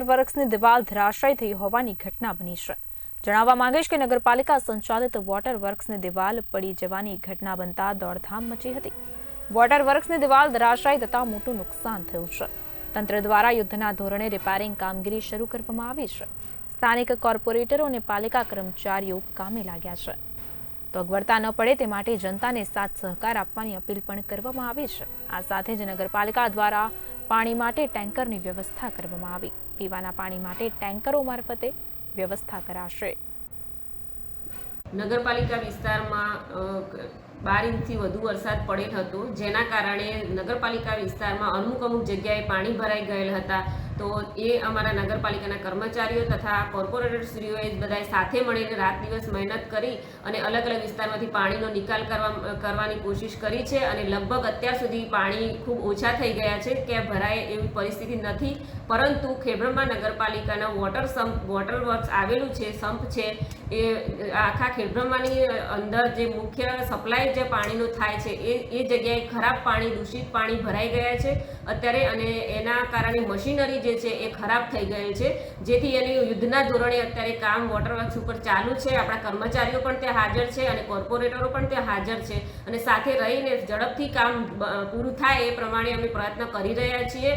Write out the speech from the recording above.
વર્ક્સની દિવાલ ધરાશાયી થઈ હોવાની ઘટના બની છે. જણાવવા માંગીશ કે નગરપાલિકા સંચાલિત વોટર વર્ક્સની દિવાલ પડી જવાની ઘટના બનતા દોડધામ મચી હતી. વોટર વર્ક્સની દિવાલ ધરાશાયી થતાં મોટું નુકસાન થયું છે. તંત્ર દ્વારા યુદ્ધના ધોરણે રિપેરિંગ કામગીરી શરૂ કરવામાં આવી છે. સ્થાનિક કોર્પોરેટરો અને પાલિકા કર્મચારીઓ કામે લાગ્યા છે. તો અગવડતા ન પડે તે માટે જનતાને સાથ સહકાર આપવાની અપીલ પણ કરવામાં આવી છે. આ સાથે જ નગરપાલિકા દ્વારા પાણી માટે ટેન્કરની વ્યવસ્થા કરવામાં આવી. પીવાના પાણી માટે ટેન્કરો મારફતે વ્યવસ્થા કરાશે. નગરપાલિકા વિસ્તારમાં બાર ઇંચથી વધુ વરસાદ પડેલ હતો, જેના કારણે નગરપાલિકા વિસ્તારમાં અમુક અમુક જગ્યાએ પાણી ભરાઈ ગયેલ હતા. તો એ અમારા નગરપાલિકાના કર્મચારીઓ તથા કોર્પોરેટરશ્રીઓએ બધાએ સાથે મળીને રાત દિવસ મહેનત કરી અને અલગ અલગ વિસ્તારમાંથી પાણીનો નિકાલ કરવા, કરવાની કોશિશ કરી છે અને લગભગ અત્યાર સુધી પાણી ખૂબ ઓછા થઈ ગયા છે કે ભરાય એવી પરિસ્થિતિ નથી. પરંતુ ખેડબ્રહ્મા નગરપાલિકાના વોટર સંપ વોટર વર્ક્સ આવેલું છે સંપ છે, એ આખા ખેડબ્રહ્માની અંદર જે મુખ્ય સપ્લાય જે પાણીનો થાય છે, એ એ જગ્યાએ ખરાબ પાણી, દૂષિત પાણી ભરાઈ ગયા છે અત્યારે અને એના કારણે મશીનરી જે છે એ ખરાબ થઈ ગયેલ છે. જેથી એની યુદ્ધના ધોરણે અત્યારે કામ વોટર વર્ક્સ ઉપર ચાલુ છે. આપણા કર્મચારીઓ પણ ત્યાં હાજર છે અને કોર્પોરેટરો પણ ત્યાં હાજર છે. અને સાથે રહીને ઝડપથી કામ પૂરું થાય એ પ્રમાણે અમે પ્રયત્ન કરી રહ્યા છીએ.